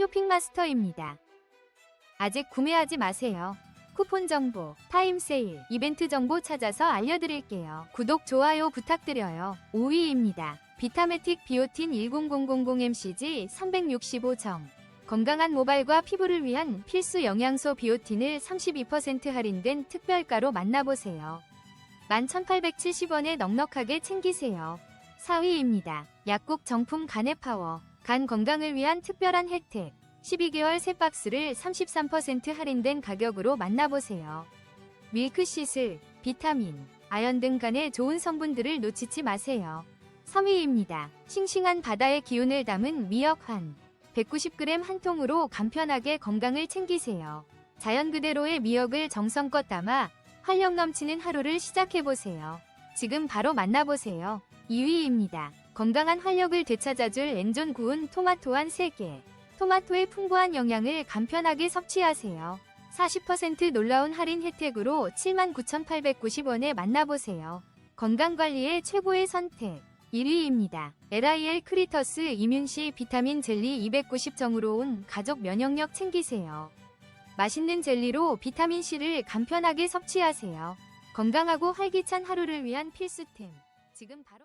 쇼핑마스터입니다. 아직 구매하지 마세요. 쿠폰 정보, 타임 세일, 이벤트 정보 찾아서 알려드릴게요. 구독, 좋아요 부탁드려요. 5위입니다. 비타메틱 비오틴 10000mcg 365정. 건강한 모발과 피부를 위한 필수 영양소 비오틴을 32% 할인된 특별가로 만나보세요. 11,870원에 넉넉하게 챙기세요. 4위입니다. 약국 정품 간의 파워. 간 건강을 위한 특별한 혜택. 12개월 새 박스를 33% 할인된 가격으로 만나보세요. 밀크시슬, 비타민, 아연 등 간에 좋은 성분들을 놓치지 마세요. 3위입니다. 싱싱한 바다의 기운을 담은 미역환. 190g 한 통으로 간편하게 건강을 챙기세요. 자연 그대로의 미역을 정성껏 담아 활력 넘치는 하루를 시작해보세요. 지금 바로 만나보세요. 2위입니다. 건강한 활력을 되찾아줄 엔존 구운 토마토 한 3개. 토마토의 풍부한 영양을 간편하게 섭취하세요. 40% 놀라운 할인 혜택으로 79,890원에 만나보세요. 건강관리의 최고의 선택. 1위입니다. LIL 크리터스 이뮨시 비타민 젤리 290정으로 온 가족 면역력 챙기세요. 맛있는 젤리로 비타민C를 간편하게 섭취하세요. 건강하고 활기찬 하루를 위한 필수템. 지금 바로